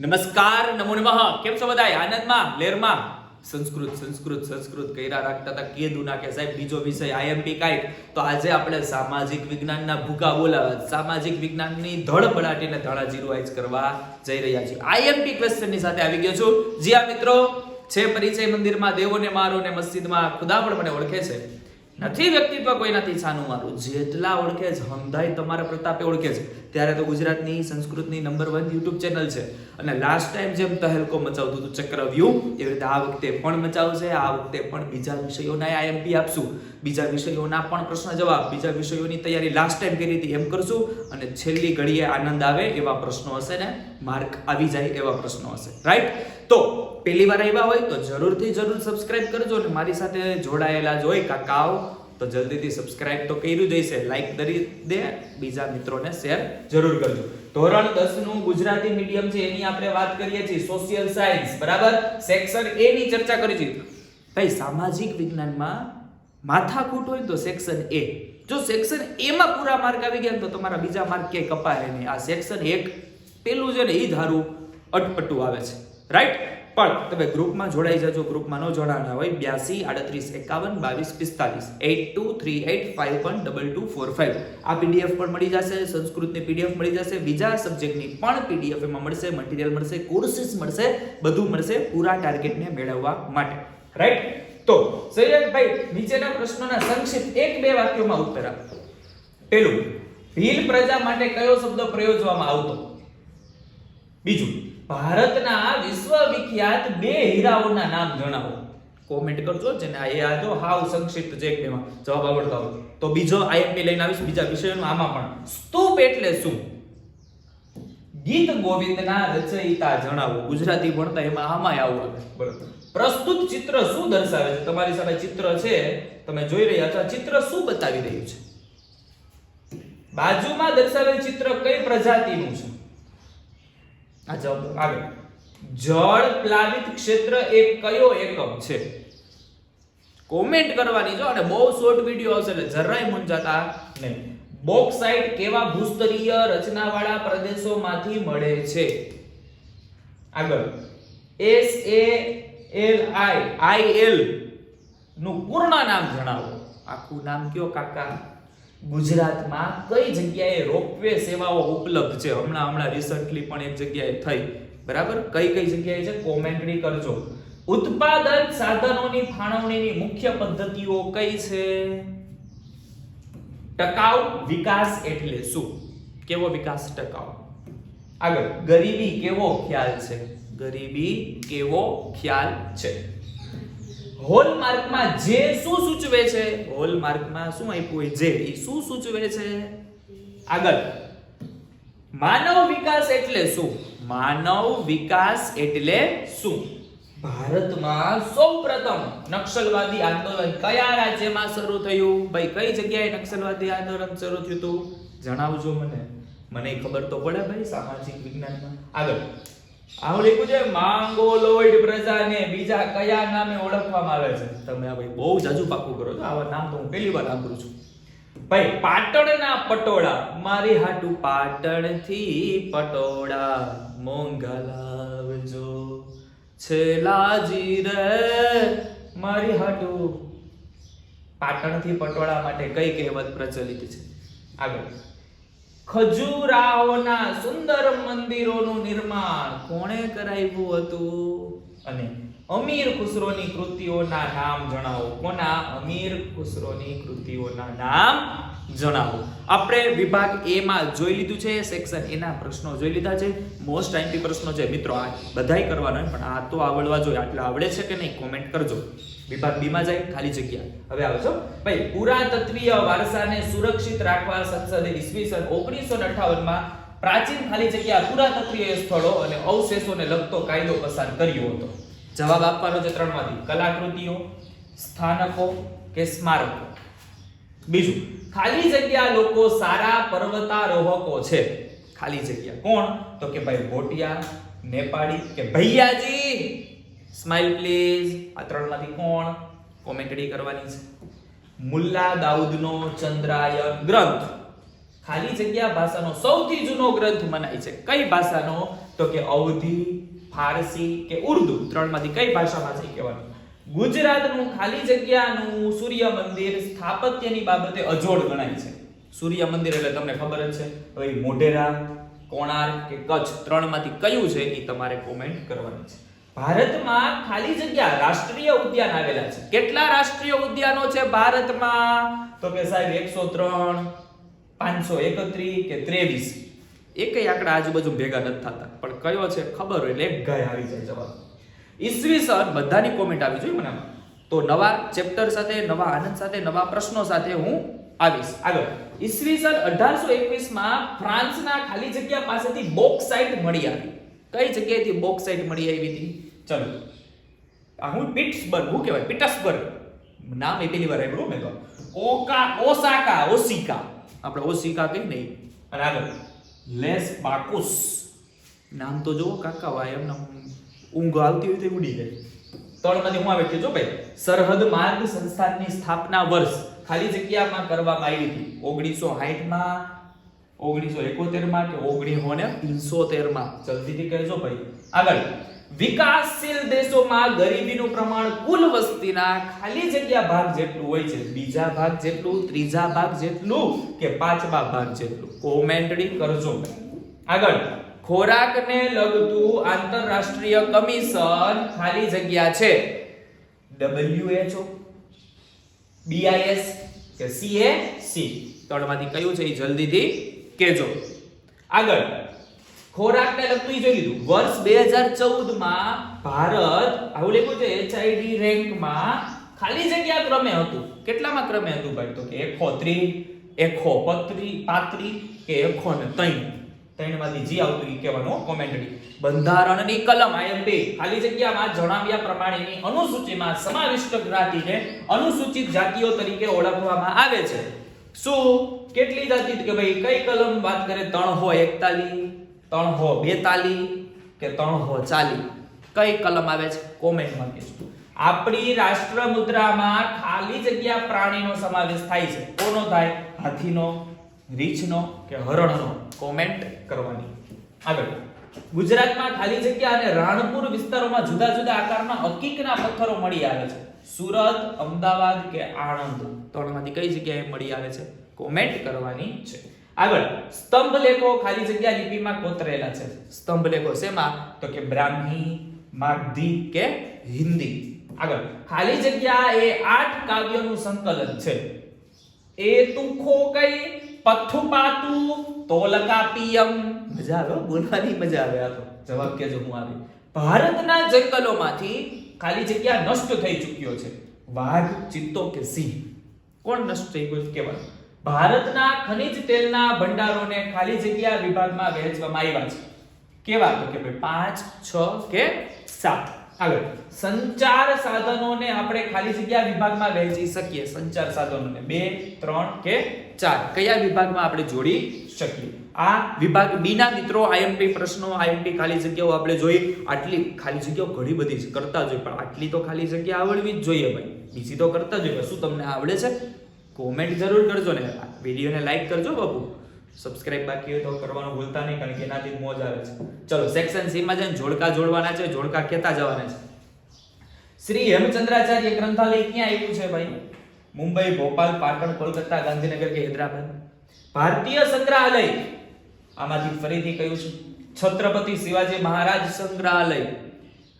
નમસ્કાર, નમો નમઃ. કેમ છો બધા આનંદમાં, લેરમાં? સંસ્કૃત સંસ્કૃત સંસ્કૃત કર્યા રાખતા હતા કે દુના કે સાહેબ, બીજો વિષય આઈએમપી કાંઈક તો આજે આપણે સામાજિક વિજ્ઞાનના ભૂકા બોલાવા. સામાજિક વિજ્ઞાનની ધડબડાટીને ધડાજીરું આઈજ કરવા જઈ રહ્યા છીએ. આઈએમપી ક્વેશ્ચનની સાથે આવી ગયો છું. જી આ મિત્રો, છે પરિચય મંદિરમાં દેવોને મારો ને મસ્જિદમાં ખુદા પણ મને ઓળખે છે. નથી વ્યક્તિત્વ કોઈનાથી છાનું મારું જેટલા ઓળખે છે હંધાઈ તમારા પ્રતાપે ઓળખે છે. ત્યારે તો ગુજરાતની સંસ્કૃતની નંબર વન યુટ્યુબ ચેનલ છે. અને લાસ્ટ ટાઈમ જેમ તહેલકો મચાવતું હતું, ચક્રવ્યૂહ, એવી રીતે આ વખતે પણ મચાવશે, આ વખતે પણ બીજા વિષયોના આઈએમપી આપશું. બીજા વિષયોના પણ પ્રશ્ન જવાબ, બીજા વિષયોની તૈયારી લાસ્ટ ટાઈમ કરી હતી, એમ કરશું. અને છેલ્લી ઘડીએ આનંદ આવે એવા પ્રશ્નો હશે ને, માર્ક આવી જાય એવા પ્રશ્નો હશે. રાઈટ તો પહેલી વાર આવ્યા હોય તો જરૂરથી જરૂર સબસ્ક્રાઇબ કરજો અને મારી સાથે જોડાયેલા જ હોય કાકાઓ, તો જલ્દીથી સબસ્ક્રાઇબ તો કર્યું જ લાઈક કરી દે, બીજા મિત્રોને શેર જરૂર કરજો. ધોરણ 10 નું ગુજરાતી મીડિયમ છે, એની આપણે વાત કરીએ છીએ સોશિયલ સાયન્સ બરાબર? સેક્શન એ ની ચર્ચા કરી છે. ભાઈ, સામાજિક વિજ્ઞાનમાં માથાકૂટ હોય તો સેક્શન એ જો સેક્શન એ માં પૂરા માર્ક આવી ગયા તો તમારા બીજા માર્ક ક્યાંય કપાય નહીં. આ સેક્શન એક પેલું છે ને એ ધારું અટપટું આવે છે. રાઈટ પણ તમે ગ્રુપમાં જોડાઈ જજો. ગ્રુપમાં ન જોડાના હોય. બ્યાસી, આડત્રીસ, એકાવન, બાવીસ, પિસ્તાલીસ. Eight two three eight five one double two four five આ પીડીએફ પણ મળી જશે. સંસ્કૃતની પીડીએફ મળી જશે. બીજા સબ્જેક્ટની પણ પીડીએફ એમાં મળશે. મટીરિયલ મળશે. કોર્સિસ મળશે. બધું મળશે પૂરા ટાર્ગેટને મેળવવા માટે. રાઈટ તો સૈયદભાઈ, નીચેના પ્રશ્નોના સંક્ષિપ્ત એક બે વાક્યોમાં ઉત્તર આપો. પેલું ભીલ પ્રજા માટે કયો શબ્દ પ્રયોજવામાં આવતો? બીજું ભારતના વિશ્વવિખ્યાત બે હીરાઓના નામ જણાવો. કોમેન્ટ કરજો જેને આ આ જો હાવ સંક્ષિપ્ત એક બેમાં. જવાબ આવડતા હોય તો બીજો આઈએમપી લઈને આવીશ, બીજા વિષયનો આમાં પણ. સ્તૂપ એટલે શું? ગીત ગોવિંદના રચયિતા જણાવો. ગુજરાતી ભણતા એમાં આમાંય આવું આવે બરાબર. પ્રસ્તુત ચિત્ર શું દર્શાવે છે? તમારી સામે ચિત્ર છે. તમે જોઈ રહ્યા છો ચિત્ર શું બતાવી રહ્યું છે? બાજુમાં દર્શાવેલ ચિત્ર કઈ પ્રજાતિનું છે? આ જવાબ આગળ. જળ પ્લાવિત ક્ષેત્ર એ કયો એકમ છે? કોમેન્ટ કરવાની જો, અને બહુ શોર્ટ વિડિયો આવશે એટલે જરાય મૂંઝાતા નહીં. બોક્સાઇટ કેવા ભૂસ્તરીય રચનાવાળા પ્રદેશોમાંથી મળે છે? આગળ. એસ એ એલ આઈ આઈ એલનું પૂર્ણ નામ જણાવો. આખું નામ કયો કાકા? ગુજરાતમાં કઈ જગ્યાએ રોપવે સેવાઓ ઉપલબ્ધ છે? હમણાં હમણાં રિસન્ટલી પણ એક જગ્યાએ થઈ. બરાબર? કઈ કઈ જગ્યાએ છે? કોમેન્ટરી કરજો. ઉત્પાદન સાધનોની ફાળવણીની મુખ્ય પદ્ધતિઓ કઈ છે? ટકાઉ વિકાસ એટલે શું? કેવો વિકાસ? ટકાઉ. આગળ, ગરીબી કેવો ખ્યાલ છે? ગરીબી કેવો ખ્યાલ છે? હોલમાર્કમાં જે શું સૂચવે છે? હોલમાર્કમાં શું આપ્યું હોય? જે. એ શું સૂચવે છે? આગળ. માનવ વિકાસ એટલે શું? માનવ વિકાસ એટલે શું? ભારતમાં સૌપ્રથમ નક્સલવાદી આંદોલન કયા રાજ્યમાં શરૂ થયું? ભાઈ, કઈ જગ્યાએ નક્સલવાદી આંદોલન શરૂ થયું હતું? જણાવજો મને. મને ખબર તો પડે ભાઈ, સામાજિક વિજ્ઞાનમાં. આગળ. આવું લખ્યું છે, માંગોલોઈડ પ્રજાને બીજા કયા નામે ઓળખવામાં આવે છે? તમે આ ભાઈ બહુ જાજુ પાકું કરો છો. આવા નામ તો હું પહેલી વાર સાંભળું છું. ભાઈ, પાટણના પટોળા. મારી હાટુ પાટણથી પટોળા મોંઘા લાવજો છેલાજી રે મારી હાટુ પાટણથી પટોળા માટે કઈ કહેવત પ્રચલિત છે? આગળ. ખજૂરાઓના સુંદર મંદિરોનું નિર્માણ કોણે કરાવ્યું હતું? અને અમીર ખુસરોની કૃતિઓના નામ જણાવો. કોના? અમીર ખુસરોની કૃતિઓના નામ જણાવો. આપણે વિભાગ એ માં જોઈ લીધું છે, સેક્શન એના પ્રશ્નો જોઈ લીધા છે. મોસ્ટ આઈમ્પી પ્રશ્નો છે. મિત્રો, આ બધાય કરવાના પણ આ તો આવડવા જોઈએ. આટલા આવડે છે કે નહીં? કોમેન્ટ કરજો. વિભાગ બી માં જાય, ખાલી જગ્યા. હવે આવે છો. ભાઈ, પુરાતત્વીય વારસાને સુરક્ષિત રાખવા સંસદે ઈસવીસન ઓગણીસો માં પ્રાચીન ખાલી જગ્યા પુરાતત્વીય સ્થળો અને અવશેષોને લગતો કાયદો પસાર કર્યો હતો. જવાબ આપવાનો છે ત્રણમાંથી. કલાકૃતિઓ, સ્થાનકો કે સ્મારકો. બીજું, ખાલી જગ્યા લોકો સારા પર્વતારોહકો છે. ખાલી જગ્યા કોણ? તો કે ભાઈ ભોટિયા નેપાળી કે ભૈયાજી? સ્માઈલ પ્લીઝ આ ત્રણમાંથી કોણ કોમેન્ટરી કરવાની છે? મુલ્લા દાઉદનો ચંદ્રાયન ગ્રંથ. ખાલી જગ્યા ભાષાનો સૌથી જૂનો ગ્રંથ મનાય છે. કઈ ભાષાનો? તો કે અવધી, ફારસી કે ઉર્દુ. ત્રણમાંથી કઈ ભાષામાં છે કહેવાનું? ગુજરાતનું ખાલી જગ્યાનું સૂર્ય મંદિર સ્થાપત્યની બાબતે અજોડ ગણાય છે. સૂર્ય મંદિર એટલે તમને ખબર જ છે. હવે મોઢેરા, કોણાર્ક કે કચ્છ ત્રણમાંથી કયું છે એ તમારે કોમેન્ટ કરવાની છે. ભારતમાં ખાલી જગ્યા રાષ્ટ્રીય ઉદ્યાન આવેલા છે. કેટલા રાષ્ટ્રીય ઉદ્યાનો છે ભારતમાં? તો કે સાહેબ એકસો ત્રણ, પાંચસો એકત્રીસ કે ત્રેવીસ? એકેય આંકડા આજુબાજુ ભેગા નથી થતા. પણ કયો છે ખબર હોય એટલે એક ગાય આવી જાય જવાબ. ઈસવીસન બધાની કોમેન્ટ આવી જોઈએ મને તો નવા ચેપ્ટર સાથે, નવા આનંદ સાથે, નવા પ્રશ્નો સાથે હું આવીશ. આગળ ઈસવીસન અઢારસો એકવીસમાં ફ્રાન્સના ખાલી જગ્યા પાસેથી બોક્સાઇટ મળી આવી. કઈ જગ્યાએથી બોક્સાઇટ મળી આવી હતી? ચલો. આ હું પિટ્સબર્ગ, હું કહેવાય? પીટર્સબર્ગ નામ એ પેલી વાર આવ્યું મેં તો. ઓકા, ઓસાકા ઓસિકા આપણે ઓસિકા કઈ નહીં અને આગળ. લેસ બાકુસ. નામ તો જુઓ, કાકા ભાઈ એમને ઊંઘ આવતી હોય તો ઉડી જાય. ત્રણમાંથી હું આવે કે જો ભાઈ? સરહદ માર્ગ સંસ્થાની સ્થાપના વર્ષ ખાલી જગ્યામાં કરવામાં આવી હતી. ઓગણીસો માં ઓગણીસો એકોતેરમાં કે ઓગણીસો ને પંચોતેરમાં જલ્દીથી કહેજો ભાઈ. આગળ. વિકાસશીલ દેશોમાં ગરીબીનું પ્રમાણ કુલ વસ્તીના ખાલી જગ્યા ભાગ જેટલું હોય છે, બીજા ભાગ જેટલું, ત્રીજા ભાગ જેટલું કે પાંચમા ભાગ જેટલું. કોમેન્ટડી કરજો. આગળ. ખોરાકને લગતું આંતરરાષ્ટ્રીય કમિશન ખાલી જગ્યા છે. WHO BIS કે CAC ત્રણમાંથી કયું છે એ જલ્દીથી કહેજો. આગળ. ખોરાકને લગતું ઈ જોઈ લીધું. વર્ષ 2014 માં ભારત, આવું લખ્યું છે એચઆઈડી રેન્કમાં ખાલી જગ્યા ક્રમે હતું. કેટલામાં ક્રમે હતું ભાઈ? તો કે 130 135 35 કે 103 ત્રણમાંથી જી આવતું એ કહેવાનું કોમેન્ટરી બંધારણની કલમ આઈએમપી ખાલી જગ્યામાં જણાવ્યા પ્રમાણેની અનુસૂચિમાં સમાવિષ્ટ જ્ઞાતિને અનુસૂચિત જાતિઓ તરીકે ઓળખવામાં આવે છે. શું? કેટલી જાતિ? કે ભાઈ, કઈ કલમ વાત કરે? ત્રણ હો એકતાલી ત્રણ હો બેતાલી કે ત્રણ હો ચાલી કઈ કલમ આવે છે? કોમેન્ટમાં કહેજો. આપણી રાષ્ટ્ર મુદ્રામાં ખાલી જગ્યા પ્રાણીનો સમાવેશ થાય છે. કોનો થાય? હાથીનો, રીછનો કે હરણનો? કોમેન્ટ કરવાની. આગળ. ગુજરાતમાં ખાલી જગ્યા અને રાણપુર વિસ્તારોમાં જુદા જુદા આકારના હકીકના પથ્થરો મળી આવે છે. સુરત, અમદાવાદ કે આણંદ. ત્રણમાંથી કઈ જગ્યાએ મળી આવે છે? કોમેન્ટ કરવાની છે. આગળ, સ્તંભ લેખો ખાલી જગ્યા લિપિમાં કોતરેલા છે. સ્તંભ લેખો શેમાં તો કે બ્રાહ્મી માગધી કે હિન્દી. આગળ, ખાલી જગ્યા એ આઠ કાવ્યોનું સંકલન છે. એ તુખો કઈ? પથ્થુપાતુ તોલકાપિયમ. મજા આવે બોલવાની મજા આવે આ તો. જવાબ કેજો હું આવી. ભારતના જંગલોમાંથી ખાલી જગ્યા નષ્ટ થઈ ચૂક્યો છે. વાઘ, ચિત્તો કે સિંહ? કોણ નષ્ટ થઈ ગયું? કેવા ભારતના ખનિજ તેલના ભંડારોને ખાલી જગ્યા વિભાગમાં વહેંચવામાં આવ્યા છે. કેવા તો કે ભાઈ પાંચ, છ કે સાત. આગળ સંચાર સાધનોને આપણે ખાલી જગ્યા વિભાગમાં વહેંચી શકીએ. સંચાર સાધનોને બે, ત્રણ કે ચાર. કયા વિભાગમાં આપણે જોડી શકીએ? આ વિભાગ બી ના મિત્રો આઈએમપી પ્રશ્નો, આઈએમપી ખાલી જગ્યાઓ આપણે જોઈ. આટલી ખાલી જગ્યાઓ ઘણી બધી કરતા જોઈએ પણ આટલી તો ખાલી જગ્યા આવડવી જ જોઈએ ભાઈ. બીજી તો કરતા જોઈએ શું તમને આવડે છે? કોમેન્ટ જરૂર કરજો ને. વિડીયોને લાઈક કરજો બાપુ. સબસ્ક્રાઇબ બાકી હોય તો કરવાનું ભૂલતા નહીં, કારણ કે એનાથી મોજ આવે છે. ચલો સેક્શન સી માં જઈને જોડકા જોડવાના છે, જોડકા કહેતા જવાના છે. શ્રી હેમચંદ્રાચાર્ય ગ્રંથાલય ક્યાં આવ્યું છે ભાઈ? મુંબઈ, ભોપાલ, પાટણ, કોલકાતા, ગાંધીનગર કે હૈદરાબાદ? ભારતીય સંગ્રહાલય. આમાંથી ફરીથી કયું છે. છત્રપતિ શિવાજી મહારાજ સંગ્રહાલય.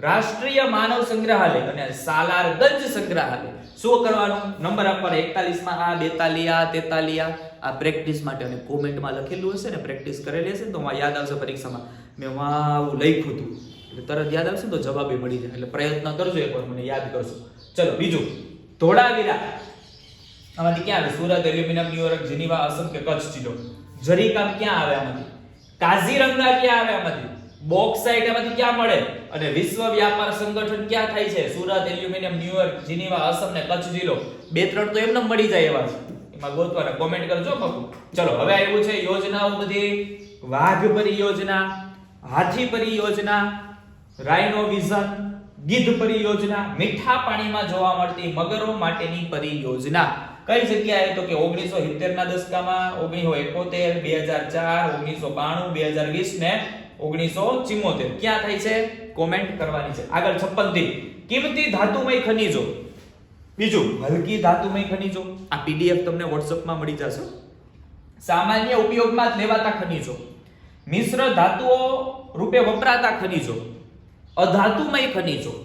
રાષ્ટ્રીય માનવ સંગ્રહાલય અને સાલારગંજ સંગ્રહાલય. શું કરવાનું? નંબર આપવાનો 41 માં આ 42 આ 43 આ પ્રેક્ટિસ માટે અને કોમેન્ટમાં લખેલું હશે ને પ્રેક્ટિસ કરેલી હશે તો યાદ આવશે પરીક્ષામાં. મેં વાં આવું લખ્યું હતું. એટલે તરત યાદ આવશે ને તો જવાબ મળી જાય. એટલે પ્રયત્ન કરજો એકવાર મને યાદ કરશો. ચલો, બીજું. ધોળાવીરા. આમાંથી ક્યાં આવે? Surat, aluminium New York Geneva, Assam કે કચ્છ જિલ્લો? જરીકામ ક્યાં આવે આમાંથી? કાઝીરંગા ક્યાં આવે આમાંથી? બોક્સાઇટ એમાંથી ક્યાં મળે? અને વિશ્વ વ્યાપાર સંગઠન ક્યાં થાય છે? Surat, aluminium New York Geneva, Assam ને કચ્છ જિલ્લો. બે ત્રણ તો એમને મળી જાય એવા છે. એમાં ગોતવાના. કોમેન્ટ કરજો બાપુ. ચલો, હવે આવ્યું છે યોજનાઓ બધી. વાઘ પરિયોજના હાથી પરિયોજના રાઇનો વિઝન ગીધ પરિયોજના મીઠા પાણીમાં જોવા મળતી મગરો માટેની પરિયોજના કઈ જગ્યાએ તો કે 1970 ના દશકામાં 1971 2004 1992 2020 ને ઓગણીસો ચિમ્મોતેર ક્યાં થાય છે? કોમેન્ટ કરવાની છે. આગળ છપ્પનથી. કિંમતી ધાતુમય ખનીજો. બીજું, હલકી ધાતુમય ખનીજો. આ પીડીએફ તમને વોટ્સઅપમાં મળી જશે. સામાન્ય ઉપયોગમાં જ લેવાતા ખનીજો. મિશ્ર ધાતુઓ રૂપે વપરાતા ખનીજો. અધાતુમય ખનીજો.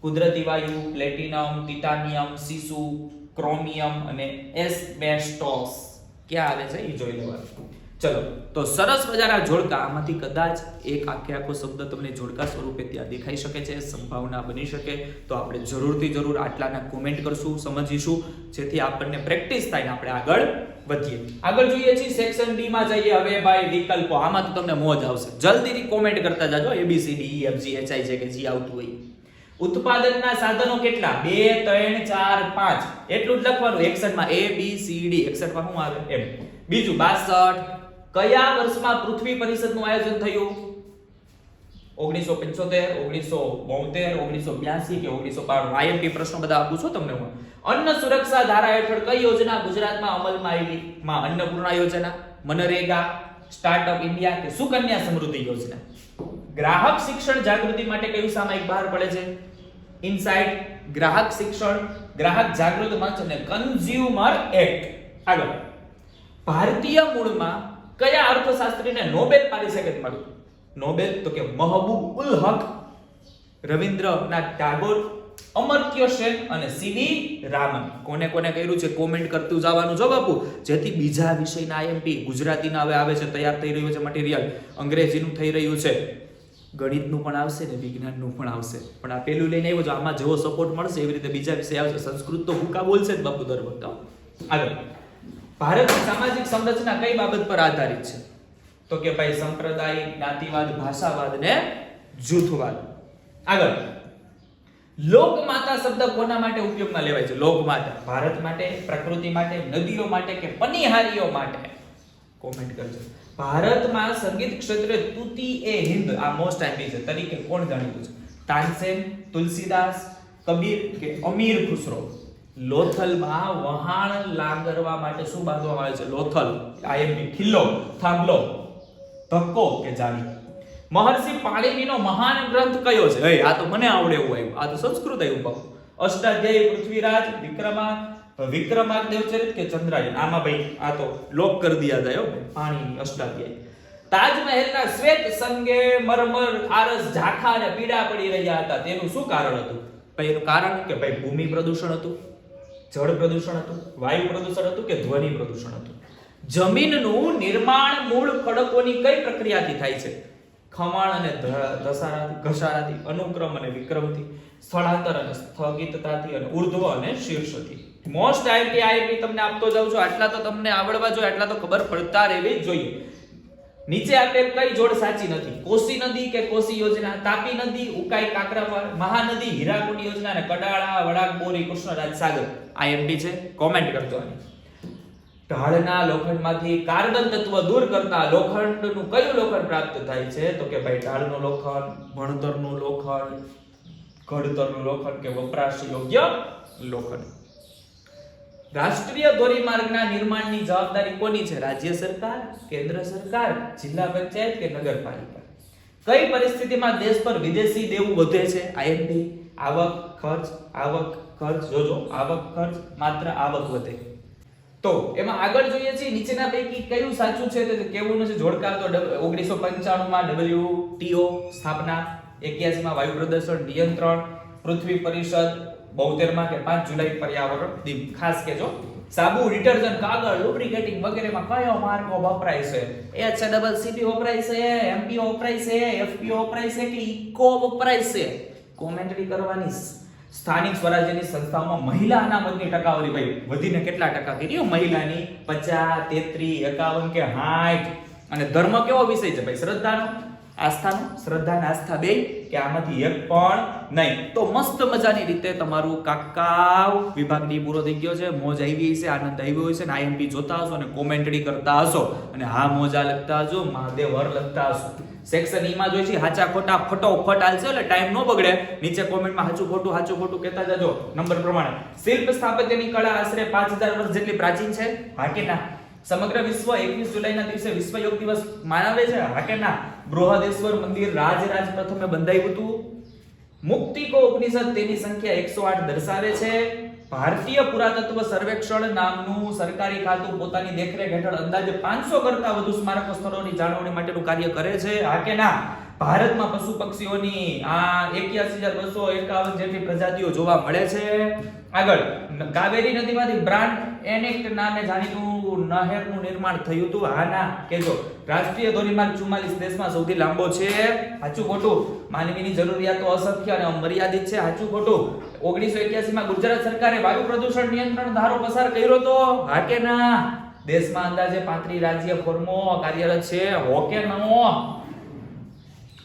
કુદરતી વાયુ, પ્લેટિનમ, ટિટાનિયમ સીસુ ક્રોમિયમ અને એસ્બેસ્ટોસ ક્યાં આવે છે? એ જોઈ લેવાનું. ચલો. તો સરસ મજાના જોડકા. આમાંથી કદાચ એક આખે આખો શબ્દ તમને જોડકા સ્વરૂપે ત્યાં દેખાઈ શકે છે, સંભાવના બની શકે. તો આપણે જરૂરથી જરૂર આટલાના કોમેન્ટ કરશું, સમજીશું. જેથી આપણને પ્રેક્ટિસ થાય ને આપણે આગળ વધીએ. આગળ જોઈએ છીએ સેક્શન ડી માં જઈએ. હવે ભાઈ વિકલ્પો. આમાં તો તમને મોજ આવશે. જલ્દીથી કોમેન્ટ કરતા જાજો. A B C D E F G H I J K G આવતું હોય. ઉત્પાદનના સાધનો કેટલા? બે, ત્રણ, ચાર, પાંચ. એટલું જ લખવાનું. 61 માં એ બી સી ડી 61 માં શું આવે? એમ. બીજું 62 કયા વર્ષમાં પૃથ્વી પરિષદનું આયોજન થયું? 1975 1972 1982 કે 1992 આઈએમપી પ્રશ્નો બધા આપું છું તમને હું. અન્ન સુરક્ષા ધારા હેઠળ કઈ યોજના ગુજરાતમાં અમલમાં આવી માં અન્નપૂર્ણા યોજના, મનરેગા, સ્ટાર્ટઅપ ઇન્ડિયા કે સુકન્યા સમૃદ્ધિ યોજના? ગ્રાહક શિક્ષણ જાગૃતિ માટે કયું સામાયિક બહાર પડે છે? ઇનસાઇટ ગ્રાહક શિક્ષણ, ગ્રાહક જાગૃત મંચ અને કન્ઝ્યુમર એક્ટ આગળ. ભારતીય મૂળમાં કયા અર્થશાસ્ત્રીને નોબેલ પારિતોષિક મળ્યું? નોબેલ તો કે મહબૂબ ઉલ હક, રવિન્દ્રનાથ ટાગોર અમર્ત્ય સેન અને સીડી રામન. કોને કોને કર્યું છે? કોમેન્ટ કરતું જવાનું જો બાપુ. જેથી બીજા વિષયના આઈએમપી ગુજરાતીના હવે આવે છે, તૈયાર થઈ રહ્યું છે મટીરિયલ અંગ્રેજીનું થઈ રહ્યું છે. ગણિતનું પણ આવશે ને, વિજ્ઞાનનું પણ આવશે. પણ આ પેલું લઈને આવ્યો છો, આમાં જેવો સપોર્ટ મળશે એવી રીતે બીજા વિષય આવશે. સંસ્કૃત તો ભૂકા બોલશે જ બાપુ દર વખતે આગળ. ભારતની સામાજિક સંરચના કઈ બાબત પર આધારિત છે? તો કે ભાઈ સંપ્રદાય, જ્ઞાતિવાદ ભાષાવાદ ને જૂથવાદ. આગળ. લોકમાતા શબ્દ કોના માટે ઉપયોગમાં લેવાય છે? લોકમાતા ભારત માટે, પ્રકૃતિ માટે, નદીઓ માટે કે પનિહારીઓ માટે? કોમેન્ટ કરજો. ભારતમાં સંગીત ક્ષેત્રે તુતિ એ હિન્દ આ મોસ્ટ આઈપી છે. તરીકે કોણ જાણીતું છે? તાનસેન, તુલસીદાસ, કબીર કે અમીર ખુસરો? લોથલમાં વહાણ લાંગરવા માટે શું બાંધવામાં આવે છે? લોથલ. આઈએમપી ખિલ્લો, થાંભલો. ધક્કો કે જાળી. મહર્ષિ પાણિનીનો મહાન ગ્રંથ કયો છે? હે, આ તો મને આવડે એવું આવ્યું. આ તો સંસ્કૃત આવ્યું, બાપુ. અષ્ટાધ્યાયી, પૃથ્વીરાજ વિક્રમા વિક્રમાર્ક દેવચરિત કે ચંદ્રાયન? આમાં ભાઈ, આ તો લોક કરી દિયા જાય પાણીની અષ્ટાધ્યાયી. તાજમહેલના શ્વેત સંગે મરમર આરસ ઝાખા અને પીડા પડી રહ્યા હતા. તેનું શું કારણ હતું? ભાઈ, એનું કારણ કે, ભાઈ, ભૂમિ પ્રદૂષણ હતું. જળ પ્રદૂષણ હતું, વાયુ પ્રદૂષણ હતું કે ધ્વનિ પ્રદૂષણ હતું? જમીનનું નિર્માણ મૂળ ખડકોની કઈ પ્રક્રિયાથી થાય છે? ખમાણ અને ધસારાથી, ઘસારાથી, અનુક્રમ અને વિક્રમથી, સ્થળાંતર અને સ્થગિતતાથી અને ઉર્ધ્વ અને શીર્ષથી. મોસ્ટ આઈપી આઈપી તમને આપતો જાઉં છું. આટલા તો તમને આવડવા જોઈએ, આટલા તો ખબર પડતા રહેવી જોઈએ. નીચે આપેલ કઈ જોડ સાચી નથી. કોસી નદી કે કોસી યોજના, તાપી નદી, ઉકાઈ, કાકરાપાર, મહાનદી, હીરાકુંડ યોજના અને કડાળા, વડાક, બોરી, કૃષ્ણરાજ સાગર. આઈએમપી છે. કોમેન્ટ કરજો ઢાળના લોખંડમાંથી કાર્બન તત્વ દૂર કરતા લોખંડનું કયું લોખંડ પ્રાપ્ત થાય છે? તો કે ભાઈ ઢાળનું લોખંડ, ભણતરનું લોખંડ, ઘડતરનું લોખંડ કે વપરાશ યોગ્ય લોખંડ? રાષ્ટ્રીય ધોરીમાર્ગના નિર્માણની જવાબદારી કોની છે? રાજ્ય સરકાર, કેન્દ્ર સરકાર, જિલ્લા પંચાયત કે નગરપાલિકા? કઈ પરિસ્થિતિમાં દેશ પર વિદેશી દેવું વધે છે? આઈએમડી આવક, ખર્ચ આવક, ખર્ચ, જોજો, આવક, ખર્ચ, માત્ર આવક વધે. તો એમાં આગળ જોઈએ છીએ, નીચેના પૈકી કયું સાચું છે? તે કેવું નથી જોડકાર તો ઓગણીસો પંચાણુંમાં ડબલ્યુટીઓ સ્થાપના, એક્યાસીમાં વાયુ પ્રદૂષણ નિયંત્રણ, પૃથ્વી પરિષદ બોતેરમાં કે પાંચ જુલાઈ પર્યાવરણ દિન. ખાસ કેજો સાબુ, ડિટર્જન્ટ, કાગળ, લુબ્રિકેટિંગ વગેરેમાં કયો માર્કો વપરાય છે? એચ ડબલ સીપી વપરાય છે એમપી વપરાય છે એફપી વપરાય છે કે ઇકો વપરાય છે? કોમેન્ટરી કરવાની સ્થાનિક સ્વરાજ્યની સંસ્થાઓમાં મહિલા અનામતની ટકાવારી ભાઈ, વધીને કેટલા ટકા કરી મહિલાની 50 33 51 કે 60 અને ધર્મ કેવો વિષય છે ભાઈ? શ્રદ્ધાનો આસ્થાનો? શ્રદ્ધા અને આસ્થા બે કે આમાંથી એક પણ નહીં. તો મસ્ત મજાની રીતે તમારું કાકાવ વિભાગની પૂરો થઈ ગયો છે. મોજ આવી છે, આનંદ આવ્યો છે ને આઈએમપી જોતા હશો અને કોમેન્ટરી કરતા હશો. અને હા, મોજા લખતા હશો, મહાદેવ હર લખતા હશો. સેક્શન ઈમાં જોઈ છે, હાચા ખોટા ફટોફટ હાલશે, એટલે ટાઈમ ન બગડે. નીચે કોમેન્ટમાં હાચું ખોટું હાચું ખોટું કહેતા જજો. નંબર પ્રમાણે. શિલ્પ સ્થાપત્યની કળા આશરે 5000 વર્ષ જેટલી પ્રાચીન છે? હા કે ના? સમગ્ર વિશ્વ એકવીસ જુલાઈના દિવસે વિશ્વ યોગ દિવસ મનાવે છે? હા કે ના? બૃહદેશ્વર મંદિર રાજ રાજ પ્રથમે બંધાયું હતું. મુક્તિકો ઉપનિષદ તેની સંખ્યા એકસો આઠ દર્શાવે છે. ભારતીય પુરાતત્વ સર્વેક્ષણ નામનું સરકારી ખાતું પોતાની દેખરેખ હેઠળ અંદાજે પાંચસો કરતા વધુ સ્મારક સ્થળોની જાળવણી માટેનું કાર્ય કરે છે. હા કે ના? ભારતમાં પશુ પક્ષીઓની આ એક્યાસી હજાર બસો એકાવન જેટલી પ્રજાતિઓ જોવા મળે છે. આગળ કાવેરી નદીમાંથી બ્રાન્ડ એનેક્ટ નામે જાણીતું નહેરનું નિર્માણ થયું હતું હા, ના. કેજો રાષ્ટ્રીય ધોરીમાર્ગ 44 દેશમાં સૌથી લાંબો છે. સાચું ખોટું. માનવીની જરૂરિયાતો અસંખ્ય અને અમર્યાદિત છે. સાચું ખોટું. 1981 માં ગુજરાત સરકારે વાયુ પ્રદૂષણ નિયંત્રણ ધારો પસાર કર્યો તો? હા કે ના? દેશમાં અંદાજે 35 રાજ્ય ફોર્મો કાર્યરત છે. હો કે નો?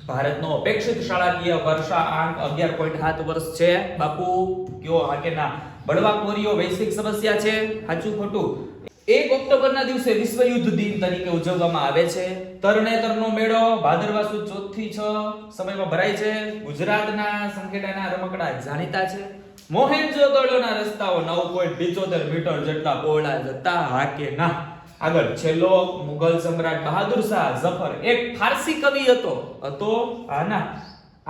ભારતનો અપેક્ષિત શાળાકીય વર્ષા આંક 11.7 વર્ષ છે. બાપુ, કયો હા કે ના? બળવાખોરીઓ વૈશ્વિક સમસ્યા છે. સાચું ખોટું. એક ઓક્ટોબરના દિવસે વિશ્વ યુદ્ધ દિન તરીકે ઉજવવામાં આવે છે. તરણેતરનો મેળો ભાદરવા સુદ ચોથી છ સમયમાં ભરાય છે. ગુજરાતના સંખેડાના રમકડા જાણીતા છે. મોહેન્જો-દડોના રસ્તાઓ 9.75 મીટર જેટલા પહોળા જતા હા કે ના. આગળ છેલ્લો મુઘલ સમ્રાટ બહાદુર શાહ ઝફર એક ફારસી કવિ હતો. હતો? હા, ના.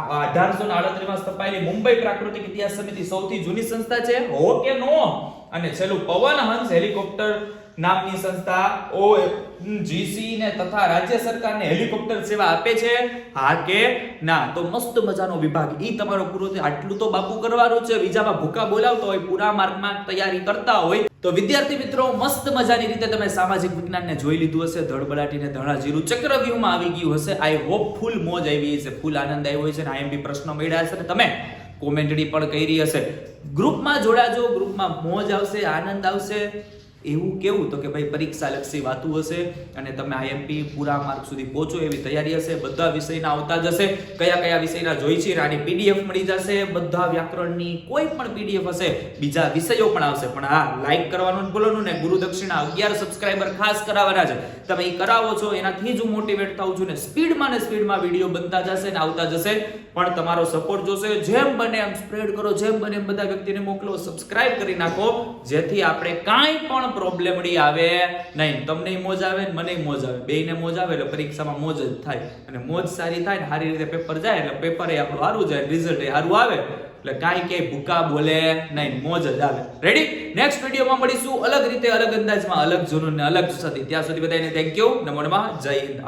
અઢારસો માં સ્થપાયેલી મુંબઈ પ્રાકૃતિક ઇતિહાસ સમિતિ સૌથી જૂની સંસ્થા છે. હો કે નો? અને છેલ્લું પવન હંસ હેલિકોપ્ટર નામની સંસ્થા ઓ જીસી ને તથા રાજ્ય સરકારને હેલિકોપ્ટર સેવા આપે છે. હા કે ના? તો મસ્ત મજાનો વિભાગ. ઈ તમારો પૂરો થયો. આટલું તો બાપુ કરવાનું છે. બીજામાં ભૂકા બોલાવતો હોય, પૂરા માર્કમાં તૈયારી કરતા હોય. તો વિદ્યાર્થી મિત્રો, મસ્ત મજાની રીતે તમે સામાજિક વિજ્ઞાનને જોઈ લીધું હશે. ધડબડાટીને ધણાજીરું ચક્રવ્યૂહમાં આવી ગયું હશે. આઈ હોપ ફૂલ મોજ આવી હશે. ફૂલ આનંદ આવ્યો હશે ને આઈએમપી પ્રશ્નો મળ્યા હશે ને તમે કોમેન્ટડી પણ કરી હશે. ગ્રુપમાં જોડાજો. ગ્રુપમાં મોજ આવશે, આનંદ આવશે. એવું કેવું તો કે ભાઈ પરીક્ષા લક્ષી વાતું હશે અને તમે આઈએમપી પૂરા માર્ક સુધી પહોંચો એવી તૈયારી હશે, બધા વિષયના આવતા જશે કયા કયા વિષયના જોઈ છે આની પીડીએફ મળી જશે, બધા વ્યાકરણની કોઈ પણ પીડીએફ હશે, બીજા વિષયો પણ આવશે. પણ હા લાઈક કરવાનું જ ભૂલવાનું ને ગુરુ દક્ષિણા અગિયાર સબસ્ક્રાઈબર ખાસ કરાવવાના છે. તમે એ કરાવો છો, એનાથી જ હું મોટિવેટ થાઉં છું ને સ્પીડમાં ને સ્પીડમાં વીડિયો બનતા જશે ને આવતા જશે. પણ તમારો સપોર્ટ જોશે, જેમ બને એમ સ્પ્રેડ કરો, જેમ બને એમ બધા વ્યક્તિને મોકલો સબસ્ક્રાઇબ કરી નાખો. જેથી આપણે કાંઈ પણ પ્રોબ્લેમડી આવે? નહીં, તમને મોજ આવે ને મને મોજ આવે. બેયને મોજ આવે એટલે પરીક્ષામાં મોજ જ થાય. અને મોજ સારી થાય ને સારી રીતે પેપર જાય એટલે પેપર એ આપણું સારું જાય રિઝલ્ટ એ સારું આવે. એટલે કાંઈ ક્યાંય ભૂકા બોલે, નહીં, મોજ જ આવે. રેડી નેક્સ્ટ વિડીયોમાં મળીશું અલગ રીતે, અલગ અંદાજમાં, અલગ જૂનું ને અલગ જુસાથી ત્યાં સુધી બધાને થેન્ક યુ નમો નમઃ જય હિન્દ.